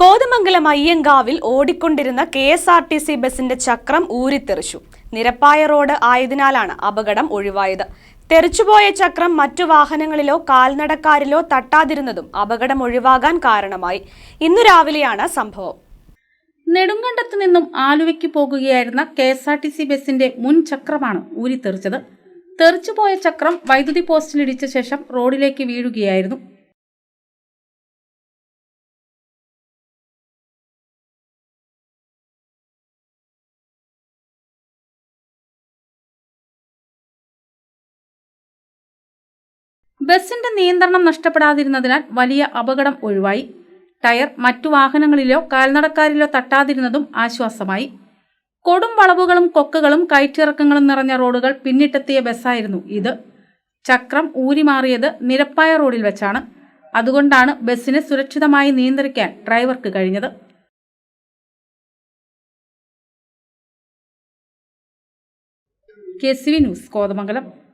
കോതമംഗലം അയ്യങ്കാവിൽ ഓടിക്കൊണ്ടിരുന്ന K S R T C ബസിന്റെ ചക്രം ഊരിത്തെറിച്ചു. നിരപ്പായ റോഡ് ആയതിനാലാണ് അപകടം ഒഴിവായത്. തെറിച്ചുപോയ ചക്രം മറ്റു വാഹനങ്ങളിലോ കാൽനടക്കാരിലോ തട്ടാതിരുന്നതും അപകടം ഒഴിവാകാൻ കാരണമായി. ഇന്നു രാവിലെയാണ് സംഭവം. നെടുങ്കണ്ടത്ത് നിന്നും ആലുവയ്ക്ക് പോകുകയായിരുന്ന K S R T C ബസിന്റെ മുൻ ചക്രമാണ് ഊരിത്തെറിച്ചത്. തെറിച്ചുപോയ ചക്രം വൈദ്യുതി പോസ്റ്റിലിടിച്ച ശേഷം റോഡിലേക്ക് വീഴുകയായിരുന്നു. ബസിന്റെ നിയന്ത്രണം നഷ്ടപ്പെടാതിരുന്നതിനാൽ വലിയ അപകടം ഒഴിവായി. ടയർ മറ്റു വാഹനങ്ങളിലോ കാൽനടക്കാരിലോ തട്ടാതിരുന്നതും ആശ്വാസമായി. കൊടും വളവുകളും കൊക്കുകളും കയറ്റിറക്കങ്ങളും നിറഞ്ഞ റോഡുകൾ പിന്നിട്ടെത്തിയ ബസ്സായിരുന്നു ഇത്. ചക്രം ഊരിമാറിയത് നിരപ്പായ റോഡിൽ വെച്ചാണ്. അതുകൊണ്ടാണ് ബസ്സിനെ സുരക്ഷിതമായി നിയന്ത്രിക്കാൻ ഡ്രൈവർക്ക് കഴിഞ്ഞത്. K C V news Kothamangalam.